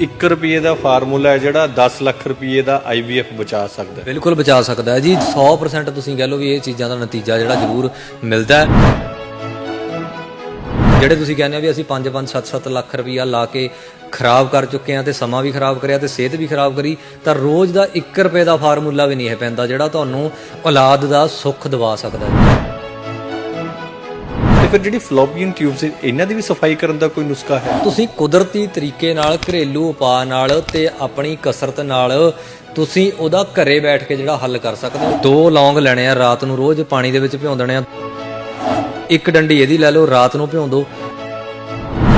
1 ਰੁਪਏ ਦਾ ਫਾਰਮੂਲਾ ਹੈ ਜਿਹੜਾ 10 ਲੱਖ ਰੁਪਏ ਦਾ IVF ਬਚਾ ਸਕਦਾ ਹੈ। ਬਿਲਕੁਲ ਬਚਾ ਸਕਦਾ ਹੈ ਜੀ। 100% ਤੁਸੀਂ ਕਹਿ ਲਓ ਵੀ ਇਹ ਚੀਜ਼ਾਂ ਦਾ ਨਤੀਜਾ ਜਿਹੜਾ ਜ਼ਰੂਰ ਮਿਲਦਾ ਹੈ। ਜਿਹੜੇ ਤੁਸੀਂ ਕਹਿੰਦੇ ਹੋ ਵੀ ਅਸੀਂ 5-5 7-7 ਲੱਖ ਰੁਪਈਆ ਲਾ ਕੇ ਖਰਾਬ ਕਰ ਚੁੱਕੇ ਆ ਤੇ ਸਮਾਂ ਵੀ ਖਰਾਬ ਕਰਿਆ ਤੇ ਸਿਹਤ ਵੀ ਖਰਾਬ ਕਰੀ, ਤਾਂ ਰੋਜ਼ ਦਾ 1 ਰੁਪਏ ਦਾ ਫਾਰਮੂਲਾ ਵੀ ਨਹੀਂ ਹੈ ਪੈਂਦਾ ਜਿਹੜਾ ਤੁਹਾਨੂੰ ਔਲਾਦ ਦਾ ਸੁੱਖ ਦਿਵਾ ਸਕਦਾ ਹੈ। ਫਿਰ ਜਿਹੜੀ ਫਲੋਪੀਅਨ ਟਿਊਬਸ ਇਹਨਾਂ ਦੀ ਵੀ ਸਫ਼ਾਈ ਕਰਨ ਦਾ ਕੋਈ ਨੁਸਖਾ ਹੈ? ਤੁਸੀਂ ਕੁਦਰਤੀ ਤਰੀਕੇ ਨਾਲ ਘਰੇਲੂ ਉਪਾਅ ਨਾਲ ਤੇ ਆਪਣੀ ਕਸਰਤ ਨਾਲ ਤੁਸੀਂ ਉਹਦਾ ਘਰੇ ਬੈਠ ਕੇ ਜਿਹੜਾ ਹੱਲ ਕਰ ਸਕਦੇ ਹੋ। ਦੋ ਲੌਂਗ ਲੈਣੇ ਆ ਰਾਤ ਨੂੰ, ਰੋਜ਼ ਪਾਣੀ ਦੇ ਵਿੱਚ ਭਿਉਂ ਦੇਣੇ ਆ। ਇੱਕ ਡੰਡੀ ਇਹਦੀ ਲੈ ਲਓ, ਰਾਤ ਨੂੰ ਭਿਉਂ ਦਿਓ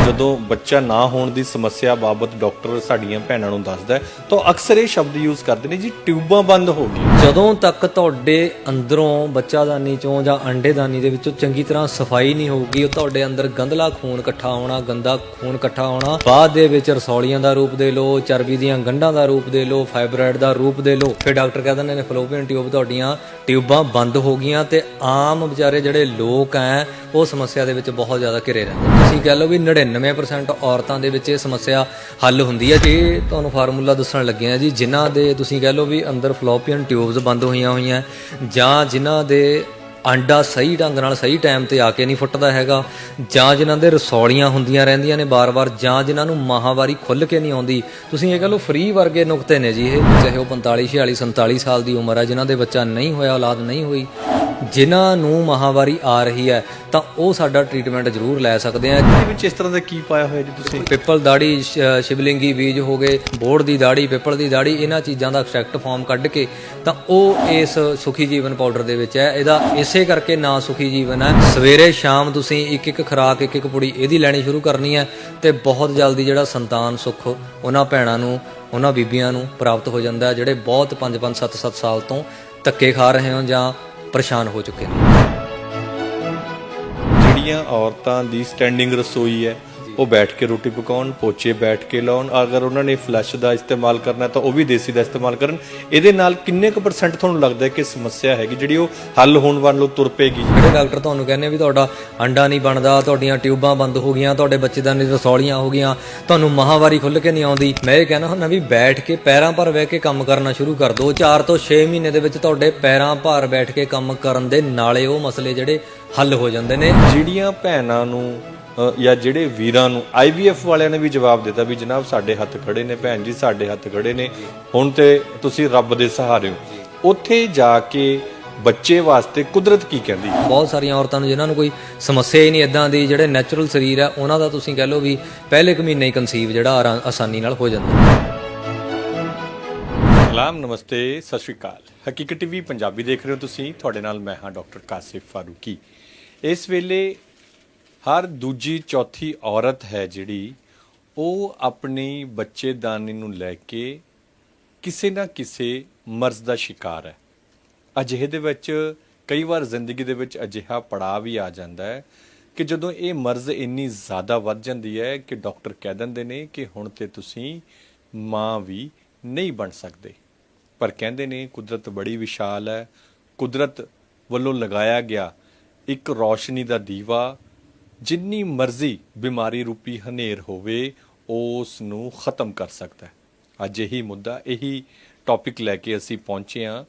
ਜਦੋਂ ਬੱਚਾ ਨਾ ਹੋਣ ਦੀ ਸਮੱਸਿਆ ਬਾਬਤ ਡਾਕਟਰ ਸਾਡੀਆਂ ਭੈਣਾਂ ਨੂੰ ਦੱਸਦਾ ਹੈ, ਤਾਂ ਅਕਸਰ ਇਹ ਸ਼ਬਦ ਯੂਜ਼ ਕਰਦੇ ਨੇ ਜੀ, ਟਿਊਬਾਂ ਬੰਦ ਹੋ ਗਈਆਂ। ਜਦੋਂ ਤੱਕ ਤੁਹਾਡੇ ਅੰਦਰੋਂ ਬੱਚਾਦਾਨੀ ਚੋਂ ਜਾਂ ਅੰਡੇਦਾਨੀ ਦੇ ਵਿੱਚੋਂ ਚੰਗੀ ਤਰ੍ਹਾਂ ਸਫ਼ਾਈ ਨਹੀਂ ਹੋਊਗੀ, ਉਹ ਤੁਹਾਡੇ ਅੰਦਰ ਗੰਦਲਾ ਖੂਨ ਇਕੱਠਾ ਹੋਣਾ ਗੰਦਾ ਖੂਨ ਇਕੱਠਾ ਹੋਣਾ ਬਾਅਦ ਦੇ ਵਿੱਚ ਰਸੌਲੀਆਂ ਦਾ ਰੂਪ ਦੇ ਲਓ, ਚਰਬੀ ਦੀਆਂ ਗੰਢਾਂ ਦਾ ਰੂਪ ਦੇ ਲੋ ਫਾਈਬਰਾਇਡ ਦਾ ਰੂਪ ਦੇ ਲੋ ਫਿਰ ਡਾਕਟਰ ਕਹਿ ਦਿੰਦੇ ਨੇ ਫਲੋਪੀਅਨ ਟਿਊਬ ਤੁਹਾਡੀਆਂ ਟਿਊਬਾਂ ਬੰਦ ਹੋ ਗਈਆਂ ਤੇ ਆਮ ਵਿਚਾਰੇ ਜਿਹੜੇ ਲੋਕ ਐ, ਉਹ ਸਮੱਸਿਆ ਦੇ ਵਿੱਚ ਬਹੁਤ ਜ਼ਿਆਦਾ ਘਿਰੇ ਰਹਿੰਦੇ ਤੁਸੀਂ ਕਹਿ ਲਓ ਵੀ 99% ਔਰਤਾਂ ਦੇ ਵਿੱਚ ਇਹ ਸਮੱਸਿਆ ਹੱਲ ਹੁੰਦੀ ਹੈ। ਜੇ, ਤੁਹਾਨੂੰ ਫਾਰਮੂਲਾ ਦੱਸਣ ਲੱਗੇ ਆ ਜੀ, ਜਿਨ੍ਹਾਂ ਦੇ ਤੁਸੀਂ ਕਹਿ ਲਓ ਵੀ ਅੰਦਰ ਫਲੋਪੀਅਨ ਟਿਊਬਸ ਬੰਦ ਹੋਈਆਂ ਹੋਈਆਂ, ਜਾਂ ਜਿਨ੍ਹਾਂ ਦੇ ਆਂਡਾ ਸਹੀ ਢੰਗ ਨਾਲ ਸਹੀ ਟਾਈਮ ਤੇ ਆ ਕੇ ਨਹੀਂ ਫੁੱਟਦਾ ਹੈਗਾ, ਜਾਂ ਜਿਨ੍ਹਾਂ ਦੇ ਰਸੌਲੀਆਂ ਹੁੰਦੀਆਂ ਰਹਿੰਦੀਆਂ ਨੇ ਬਾਰ-ਬਾਰ, ਜਾਂ ਜਿਨ੍ਹਾਂ ਨੂੰ ਮਾਹਵਾਰੀ ਖੁੱਲ ਕੇ ਨਹੀਂ ਆਉਂਦੀ। ਤੁਸੀਂ ਇਹ ਕਹ ਲਓ ਫ੍ਰੀ ਵਰਗੇ ਨੁਕਤੇ ਨੇ ਜੀ ਇਹ, ਚਾਹੇ ਉਹ 45 46 47 ਸਾਲ ਦੀ ਉਮਰ ਹੈ, ਜਿਨ੍ਹਾਂ ਦੇ ਬੱਚਾ ਨਹੀਂ ਹੋਇਆ, ਔਲਾਦ ਨਹੀਂ ਹੋਈ। ਜਿਨ੍ਹਾਂ ਨੂੰ ਮਾਹਵਾਰੀ ਆ ਰਹੀ ਹੈ ਤਾਂ ਉਹ ਸਾਡਾ ਟ੍ਰੀਟਮੈਂਟ ਜ਼ਰੂਰ ਲੈ ਸਕਦੇ ਆ। ਇਹਦੇ ਵਿੱਚ ਇਸ ਤਰ੍ਹਾਂ ਦਾ ਕੀ ਪਾਇਆ ਹੋਇਆ ਜੀ ਤੁਸੀਂ? ਪਿੱਪਲ ਦਾੜੀ ਸ਼- ਸ਼ਿਵਲਿੰਗੀ ਬੀਜ ਹੋ ਗਏ ਬੋੜ ਦੀ ਦਾੜੀ ਪਿੱਪਲ ਦੀ ਦਾੜੀ ਇਹਨਾਂ ਚੀਜ਼ਾਂ ਦਾ ਐਕਸਟ੍ਰੈਕਟ ਫਾਰਮ ਕੱਢ ਕੇ ਤਾਂ ਉਹ ਇਸ ਸੁਖੀ ਜੀਵਨ ਪਾਊਡਰ ਦੇ ਵਿੱਚ ਹੈ। ਇਹਦਾ ਇਸੇ ਕਰਕੇ ਨਾਂ ਸੁਖੀ ਜੀਵਨ ਹੈ। ਸਵੇਰੇ ਸ਼ਾਮ ਤੁਸੀਂ ਇੱਕ ਇੱਕ ਖੁਰਾਕ ਇੱਕ ਇੱਕ ਪੁੜੀ ਇਹਦੀ ਲੈਣੀ ਸ਼ੁਰੂ ਕਰਨੀ ਹੈ ਤੇ ਬਹੁਤ ਜਲਦੀ ਜਿਹੜਾ ਸੰਤਾਨ ਸੁੱਖ ਉਹਨਾਂ ਭੈਣਾਂ ਨੂੰ ਉਹਨਾਂ ਬੀਬੀਆਂ ਨੂੰ ਪ੍ਰਾਪਤ ਹੋ ਜਾਂਦਾ ਹੈ ਜਿਹੜੇ ਬਹੁਤ 5 5 7 7 ਸਾਲ ਤੋਂ ਧੱਕੇ ਖਾ ਰਹੇ ਹੋ ਜਾਂ ਪਰੇਸ਼ਾਨ ਹੋ ਚੁੱਕੇ ਨੇ। ਜਿਹੜੀਆਂ ਔਰਤਾਂ ਦੀ ਸਟੈਂਡਿੰਗ ਰਸੋਈ ਹੈ ਉਹ ਬੈਠ ਕੇ ਰੋਟੀ ਪਕਾਉਣ ਪੋਚੇ ਬੈਠ ਕੇ ਲਾਉਣ। ਅਗਰ ਉਹਨਾਂ ਨੇ ਫਲੈਸ਼ ਦਾ ਇਸਤੇਮਾਲ ਕਰਨਾ ਤਾਂ ਉਹ ਵੀ ਦੇਸੀ ਦਾ ਇਸਤੇਮਾਲ ਕਰਨ। ਇਹਦੇ ਨਾਲ ਕਿੰਨੇ ਕੁ ਪਰਸੈਂਟ ਤੁਹਾਨੂੰ ਲੱਗਦਾ ਹੈ ਕਿ ਸਮੱਸਿਆ ਹੈਗੀ ਜਿਹੜੀ ਉਹ ਹੱਲ ਹੋਣ ਵੱਲੋਂ ਤੁਰ ਪਏਗੀ? ਜਿਹੜੇ ਡਾਕਟਰ ਤੁਹਾਨੂੰ ਕਹਿੰਦੇ ਵੀ ਤੁਹਾਡਾ ਅੰਡਾ ਨਹੀਂ ਬਣਦਾ ਤੁਹਾਡੀਆਂ ਟਿਊਬਾਂ ਬੰਦ ਹੋ ਗਈਆਂ ਤੁਹਾਡੇ ਬੱਚੇਦਾਨੀ ਰਸੌਲੀਆਂ ਹੋ ਗਈਆਂ ਤੁਹਾਨੂੰ ਮਾਹਵਾਰੀ ਖੁੱਲ ਕੇ ਨਹੀਂ ਆਉਂਦੀ। ਮੈਂ ਇਹ ਕਹਿਣਾ ਹੁੰਦਾ ਵੀ ਬੈਠ ਕੇ ਪੈਰਾਂ ਪਰ ਬਹਿ ਕੇ ਕੰਮ ਕਰਨਾ ਸ਼ੁਰੂ ਕਰ ਦਿਓ। 4 ਤੋਂ 6 ਮਹੀਨੇ ਦੇ ਵਿੱਚ ਤੁਹਾਡੇ ਪੈਰਾਂ ਭਾਰ ਬੈਠ ਕੇ ਕੰਮ ਕਰਨ ਦੇ ਨਾਲੇ ਉਹ ਮਸਲੇ ਜਿਹੜੇ ਹੱਲ ਹੋ ਜਾਂਦੇ ਨੇ। ਜਿਹੜੀਆਂ ਭੈਣਾਂ ਨੂੰ ਜਾਂ ਜਿਹੜੇ ਵੀਰਾਂ ਨੂੰ IVF ਵਾਲਿਆਂ ਨੇ ਵੀ ਜਵਾਬ ਦਿੱਤਾ ਵੀ ਜਨਾਬ ਸਾਡੇ ਹੱਥ ਖੜੇ ਨੇ ਭੈਣ ਜੀ ਸਾਡੇ ਹੱਥ ਖੜੇ ਨੇ ਹੁਣ ਤੇ ਤੁਸੀਂ ਰੱਬ ਦੇ ਸਹਾਰੇ ਹੋ। ਉੱਥੇ ਜਾ ਕੇ ਬੱਚੇ ਵਾਸਤੇ ਕੁਦਰਤ ਕੀ ਕਹਿੰਦੀ? ਹੈ? ਬਹੁਤ ਸਾਰੀਆਂ ਔਰਤਾਂ ਨੂੰ ਜਿਨ੍ਹਾਂ ਨੂੰ ਕੋਈ ਸਮੱਸਿਆ ਹੀ ਨਹੀਂ ਇਦਾਂ ਦੀ ਜਿਹੜੇ ਨੈਚੁਰਲ ਸਰੀਰ ਆ ਉਹਨਾਂ ਦਾ ਤੁਸੀਂ ਕਹਿ ਲਓ ਵੀ ਪਹਿਲੇ ਕੁ ਮਹੀਨੇ ਹੀ ਕਨਸੀਵ ਜਿਹੜਾ ਆਸਾਨੀ ਨਾਲ ਹੋ ਜਾਂਦਾ। ਸਲਾਮ ਨਮਸਤੇ ਸਤਿ ਸ਼੍ਰੀ ਅਕਾਲ। ਹਕੀਕਤ ਟੀਵੀ ਪੰਜਾਬੀ ਦੇਖ ਰਹੇ ਹੋ ਤੁਸੀਂ। ਤੁਹਾਡੇ ਨਾਲ ਮੈਂ ਹਾਂ ਡਾਕਟਰ ਕਾਸਿਫ ਫਾਰੂਕੀ। ਇਸ ਵੇਲੇ ਹਰ ਦੂਜੀ ਚੌਥੀ ਔਰਤ ਹੈ ਜਿਹੜੀ ਉਹ ਆਪਣੀ ਬੱਚੇਦਾਨੀ ਨੂੰ ਲੈ ਕੇ ਕਿਸੇ ਨਾ ਕਿਸੇ ਮਰਜ਼ ਦਾ ਸ਼ਿਕਾਰ ਹੈ। ਅਜਿਹੇ ਦੇ ਵਿੱਚ ਕਈ ਵਾਰ ਜ਼ਿੰਦਗੀ ਦੇ ਵਿੱਚ ਅਜਿਹਾ ਪੜਾਅ ਵੀ ਆ ਜਾਂਦਾ ਹੈ ਕਿ ਜਦੋਂ ਇਹ ਮਰਜ਼ ਇੰਨੀ ਜ਼ਿਆਦਾ ਵੱਧ ਜਾਂਦੀ ਹੈ ਕਿ ਡਾਕਟਰ ਕਹਿ ਦਿੰਦੇ ਨੇ ਕਿ ਹੁਣ ਤੇ ਤੁਸੀਂ ਮਾਂ ਵੀ ਨਹੀਂ ਬਣ ਸਕਦੇ। ਪਰ ਕਹਿੰਦੇ ਨੇ ਕੁਦਰਤ ਬੜੀ ਵਿਸ਼ਾਲ ਹੈ। ਕੁਦਰਤ ਵੱਲੋਂ ਲਗਾਇਆ ਗਿਆ ਇੱਕ ਰੌਸ਼ਨੀ ਦਾ ਦੀਵਾ ਜਿੰਨੀ ਮਰਜ਼ੀ ਬਿਮਾਰੀ ਰੂਪੀ ਹਨੇਰ ਹੋਵੇ, ਉਸ ਨੂੰ ਖਤਮ ਕਰ ਸਕਦਾ ਹੈ। ਅੱਜ ਇਹੀ ਮੁੱਦਾ, ਇਹੀ ਟੌਪਿਕ ਲੈ ਕੇ ਅਸੀਂ ਪਹੁੰਚੇ ਹਾਂ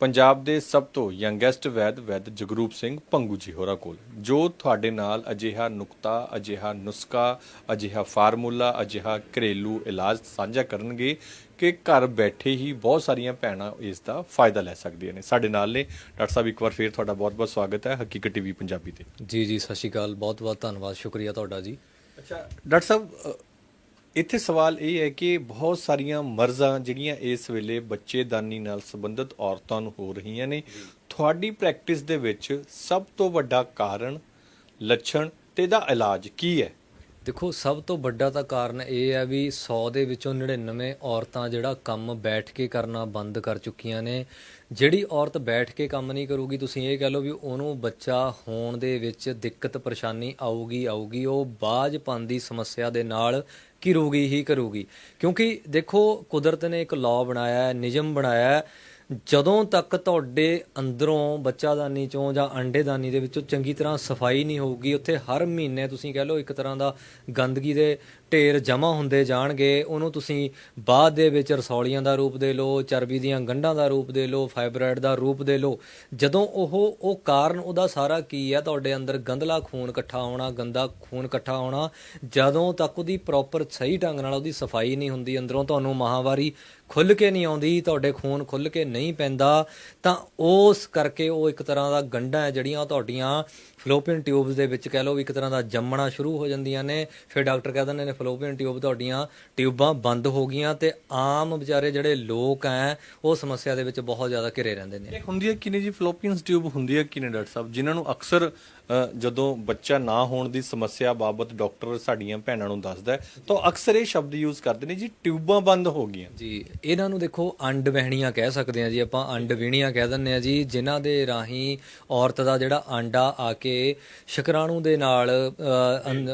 ਪੰਜਾਬ ਦੇ ਸਭ ਤੋਂ ਯੰਗੈਸਟ ਵੈਦ ਵੈਦ ਜਗਰੂਪ ਸਿੰਘ ਪੰਗੂ ਜੀ ਹੋਰਾਂ ਕੋਲ, ਜੋ ਤੁਹਾਡੇ ਨਾਲ ਅਜਿਹਾ ਨੁਕਤਾ, ਅਜਿਹਾ ਨੁਸਖਾ, ਅਜਿਹਾ ਫਾਰਮੂਲਾ, ਅਜਿਹਾ ਘਰੇਲੂ ਇਲਾਜ ਸਾਂਝਾ ਕਰਨਗੇ ਕਿ ਘਰ ਬੈਠੇ ਹੀ ਬਹੁਤ ਸਾਰੀਆਂ ਭੈਣਾਂ ਇਸ ਦਾ ਫਾਇਦਾ ਲੈ ਸਕਦੀਆਂ ਨੇ। ਸਾਡੇ ਨਾਲ ਨੇ। ਡਾਕਟਰ ਸਾਹਿਬ ਇੱਕ ਵਾਰ ਫੇਰ ਤੁਹਾਡਾ ਬਹੁਤ-ਬਹੁਤ ਸਵਾਗਤ ਹੈ ਹਕੀਕਤ ਟੀਵੀ ਪੰਜਾਬੀ ਤੇ। ਜੀ ਜੀ ਸਤਿ ਸ਼੍ਰੀ ਅਕਾਲ। ਬਹੁਤ ਬਹੁਤ ਧੰਨਵਾਦ। ਸ਼ੁਕਰੀਆ ਤੁਹਾਡਾ ਜੀ। ਅੱਛਾ ਡਾਕਟਰ ਸਾਹਿਬ ਇੱਥੇ ਸਵਾਲ ਇਹ ਹੈ ਕਿ ਬਹੁਤ ਸਾਰੀਆਂ ਮਰਜ਼ਾਂ ਜਿਹੜੀਆਂ ਇਸ ਵੇਲੇ ਬੱਚੇਦਾਨੀ ਨਾਲ ਸੰਬੰਧਿਤ ਔਰਤਾਂ ਨੂੰ ਹੋ ਰਹੀਆਂ ਨੇ ਤੁਹਾਡੀ ਪ੍ਰੈਕਟਿਸ ਦੇ ਵਿੱਚ ਸਭ ਤੋਂ ਵੱਡਾ ਕਾਰਨ ਲੱਛਣ ਤੇ ਇਹਦਾ ਇਲਾਜ ਕੀ ਹੈ? ਦੇਖੋ, ਸਭ ਤੋਂ ਵੱਡਾ ਤਾਂ ਕਾਰਨ ਇਹ ਹੈ ਵੀ 100 ਦੇ ਵਿੱਚੋਂ 99 ਔਰਤਾਂ ਜਿਹੜਾ ਕੰਮ ਬੈਠ ਕੇ ਕਰਨਾ ਬੰਦ ਕਰ ਚੁੱਕੀਆਂ ਨੇ। ਜਿਹੜੀ ਔਰਤ ਬੈਠ ਕੇ ਕੰਮ ਨਹੀਂ ਕਰੂਗੀ, ਤੁਸੀਂ ਇਹ ਕਹਿ ਲਓ ਵੀ ਉਹਨੂੰ ਬੱਚਾ ਹੋਣ ਦੇ ਵਿੱਚ ਦਿੱਕਤ, ਪਰੇਸ਼ਾਨੀ ਆਊਗੀ ਆਊਗੀ, ਉਹ ਬਾਝਪਨ ਦੀ ਸਮੱਸਿਆ ਦੇ ਨਾਲ ਘਿਰੂਗੀ, ਹੀ ਕਰੂਗੀ ਕਿਉਂਕਿ ਦੇਖੋ, ਕੁਦਰਤ ਨੇ ਇੱਕ ਲਾਅ ਬਣਾਇਆ ਹੈ, ਨਿਯਮ ਬਣਾਇਆ ਹੈ ਜਦੋਂ ਤੱਕ ਤੁਹਾਡੇ ਅੰਦਰੋਂ ਬੱਚਾਦਾਨੀ ਚੋਂ ਜਾਂ ਅੰਡੇਦਾਨੀ ਦੇ ਵਿੱਚੋਂ ਚੰਗੀ ਤਰ੍ਹਾਂ ਸਫ਼ਾਈ ਨਹੀਂ ਹੋਊਗੀ, ਉੱਥੇ ਹਰ ਮਹੀਨੇ ਤੁਸੀਂ ਕਹਿ ਲਓ ਇੱਕ ਤਰ੍ਹਾਂ ਦਾ ਗੰਦਗੀ ਦੇ ਢੇਰ ਜਮਾ ਹੁੰਦੇ ਜਾਣਗੇ, ਉਹਨੂੰ ਤੁਸੀਂ ਬਾਅਦ ਦੇ ਵਿੱਚ ਰਸੌਲੀਆਂ ਦਾ ਰੂਪ ਦੇ ਲਓ, ਚਰਬੀ ਦੀਆਂ ਗੰਢਾਂ ਦਾ ਰੂਪ ਦੇ ਲਓ, ਫਾਈਬਰਾਇਡ ਦਾ ਰੂਪ ਦੇ ਲਓ। ਜਦੋਂ ਉਹ ਉਹ ਕਾਰਨ ਉਹਦਾ ਸਾਰਾ ਕੀ ਹੈ ਤੁਹਾਡੇ ਅੰਦਰ ਗੰਧਲਾ ਖੂਨ ਇਕੱਠਾ ਹੋਣਾ, ਗੰਦਾ ਖੂਨ ਇਕੱਠਾ ਹੋਣਾ, ਜਦੋਂ ਤੱਕ ਉਹਦੀ ਪ੍ਰੋਪਰ ਸਹੀ ਢੰਗ ਨਾਲ ਉਹਦੀ ਸਫ਼ਾਈ ਨਹੀਂ ਹੁੰਦੀ, ਅੰਦਰੋਂ ਤੁਹਾਨੂੰ ਮਾਹਵਾਰੀ ਖੁੱਲ ਕੇ ਨਹੀਂ ਆਉਂਦੀ, ਤੁਹਾਡੇ ਖੂਨ ਖੁੱਲ ਕੇ ਨਹੀਂ ਪੈਂਦਾ, ਤਾਂ ਉਸ ਕਰਕੇ ਉਹ ਇੱਕ ਤਰ੍ਹਾਂ ਦਾ ਗੰਢਾਂ ਹੈ ਜਿਹੜੀਆਂ ਤੁਹਾਡੀਆਂ ਫਲੋਪੀਅਨ ਟਿਊਬਸ ਦੇ ਵਿੱਚ ਕਹਿ ਲਓ ਵੀ ਇੱਕ ਤਰ੍ਹਾਂ ਦਾ ਜੰਮਣਾ ਸ਼ੁਰੂ ਹੋ ਜਾਂਦੀਆਂ ਨੇ। ਫਿਰ ਡਾਕਟਰ ਕਹਿ ਦਿੰਦੇ ਨੇ ਫਲੋਪੀਅਨ ਟਿਊਬ ਤੁਹਾਡੀਆਂ ਟਿਊਬਾਂ ਬੰਦ ਹੋ ਗਈਆਂ ਤੇ ਆਮ ਵਿਚਾਰੇ ਜਿਹੜੇ ਲੋਕ ਐ, ਉਹ ਸਮੱਸਿਆ ਦੇ ਵਿੱਚ ਬਹੁਤ ਜ਼ਿਆਦਾ ਘਿਰੇ ਰਹਿੰਦੇ ਨੇ। ਇਹ ਹੁੰਦੀ ਹੈ ਕਿ ਨਹੀਂ ਜੀ ਫਲੋਪੀਅਨਸ ਟਿਊਬ ਹੁੰਦੀ ਹੈ ਕਿ ਨਹੀਂ ਡਾਕਟਰ ਸਾਹਿਬ? ਜਿਨ੍ਹਾਂ ਨੂੰ ਅਕਸਰ ਜਦੋਂ ਬੱਚਾ ਨਾ ਹੋਣ ਦੀ ਸਮੱਸਿਆ ਬਾਬਤ ਡਾਕਟਰ ਸਾਡੀਆਂ ਭੈਣਾਂ ਨੂੰ ਦੱਸਦਾ ਹੈ, ਤਾਂ ਅਕਸਰ ਇਹ ਸ਼ਬਦ ਯੂਜ਼ ਕਰਦੇ ਨੇ ਜੀ, ਟਿਊਬਾਂ ਬੰਦ ਹੋ ਗਈਆਂ। ਜੀ, ਇਹਨਾਂ ਨੂੰ ਦੇਖੋ ਅੰਡ ਵਹਿਣੀਆਂ ਕਹਿ ਸਕਦੇ ਆ ਜੀ, ਆਪਾਂ ਅੰਡ ਵਿਹਣੀਆਂ ਕਹਿ ਦਿੰਦੇ ਆ ਜੀ, ਜਿਨ੍ਹਾਂ ਦੇ ਰਾਹੀਂ ਔਰਤ ਦਾ ਜਿਹੜਾ ਆਂਡਾ ਆ ਕੇ ਸ਼ੁਕਰਾਣੂ ਦੇ ਨਾਲ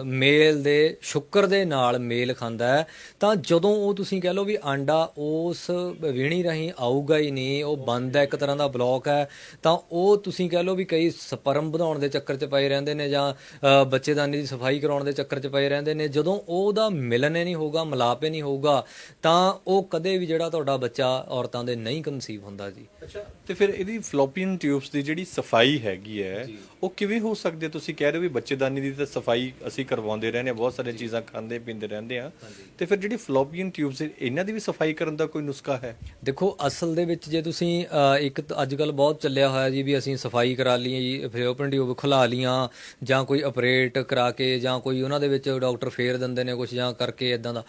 ਮੇਲ ਦੇ, ਸ਼ੁਕਰ ਦੇ ਨਾਲ ਮੇਲ ਖਾਂਦਾ ਹੈ, ਤਾਂ ਜਦੋਂ ਉਹ ਤੁਸੀਂ ਕਹਿ ਲਓ ਵੀ ਆਂਡਾ ਉਸ ਵਿਹਣੀ ਰਾਹੀਂ ਆਊਗਾ ਹੀ ਨਹੀਂ, ਉਹ ਬੰਦ ਹੈ, ਇੱਕ ਤਰ੍ਹਾਂ ਦਾ ਬਲੌਕ ਹੈ, ਤਾਂ ਉਹ ਤੁਸੀਂ ਕਹਿ ਲਓ ਵੀ ਕਈ ਸਪਰਮ ਵਧਾਉਣ ਦੇ ਚੱਕਰ 'ਚ ਪਏ ਰਹਿੰਦੇ ਨੇ ਜਾਂ ਬੱਚੇਦਾਨੀ ਦੀ ਸਫ਼ਾਈ ਕਰਾਉਣ ਦੇ ਚੱਕਰ 'ਚ ਪਏ ਰਹਿੰਦੇ ਨੇ ਜਦੋਂ ਉਹਦਾ ਮਿਲਨ ਹੀ ਨਹੀਂ ਹੋਊਗਾ ਮਿਲਾਪ ਹੀ ਨਹੀਂ ਹੋਊਗਾ ਤਾਂ ਉਹ ਕਦੇ ਵੀ ਜਿਹੜਾ ਤੁਹਾਡਾ ਬੱਚਾ ਔਰਤਾਂ ਦੇ ਨਹੀਂ ਕਨਸੀਵ ਹੁੰਦਾ ਜੀ। ਅੱਛਾ ਤੇ ਫਿਰ ਇਹਦੀ ਫਲੋਪੀਅਨ ਟਿਊਬਸ ਦੀ ਜਿਹੜੀ ਸਫ਼ਾਈ ਹੈਗੀ ਹੈ ਉਹ ਕਿਵੇਂ ਹੋ ਸਕਦੀ? ਤੁਸੀਂ ਕਹਿ ਰਹੇ ਹੋ ਵੀ ਬੱਚੇਦਾਨੀ ਦੀ ਤਾਂ ਸਫ਼ਾਈ ਅਸੀਂ ਕਰਵਾਉਂਦੇ ਰਹਿੰਦੇ ਹਾਂ ਬਹੁਤ ਸਾਰੀਆਂ ਚੀਜ਼ਾਂ ਖਾਂਦੇ ਪੀਂਦੇ ਰਹਿੰਦੇ ਆ ਤੇ ਫਿਰ ਜਿਹੜੀ ਫਲੋਪੀਅਨ ਟਿਊਬਸ ਇਹਨਾਂ ਦੀ ਵੀ ਸਫ਼ਾਈ ਕਰਨ ਦਾ ਕੋਈ ਨੁਸਖਾ ਹੈ? ਦੇਖੋ ਅਸਲ ਦੇ ਵਿੱਚ ਜੇ ਤੁਸੀਂ ਇੱਕ ਅੱਜ ਕੱਲ ਬਹੁਤ ਚੱਲਿਆ ਹੋਇਆ ਜੀ ਵੀ ਅਸੀਂ ਸਫ਼ਾਈ ਕਰਾ ਲਈਏ ਜੀ ਫਿਰ ਓਪਨ ਟਿਊਬ ਖੁਲਾ ਲੀਆਂ ਜਾਂ ਕੋਈ ਆਪਰੇਟ ਕਰਾ ਕੇ ਜਾਂ ਕੋਈ ਉਹਨਾਂ ਦੇ ਵਿੱਚ ਡਾਕਟਰ ਫੇਰ ਦਿੰਦੇ ਨੇ ਕੁਝ ਜਾਂ ਕਰਕੇ ਇਦਾਂ ਦਾ।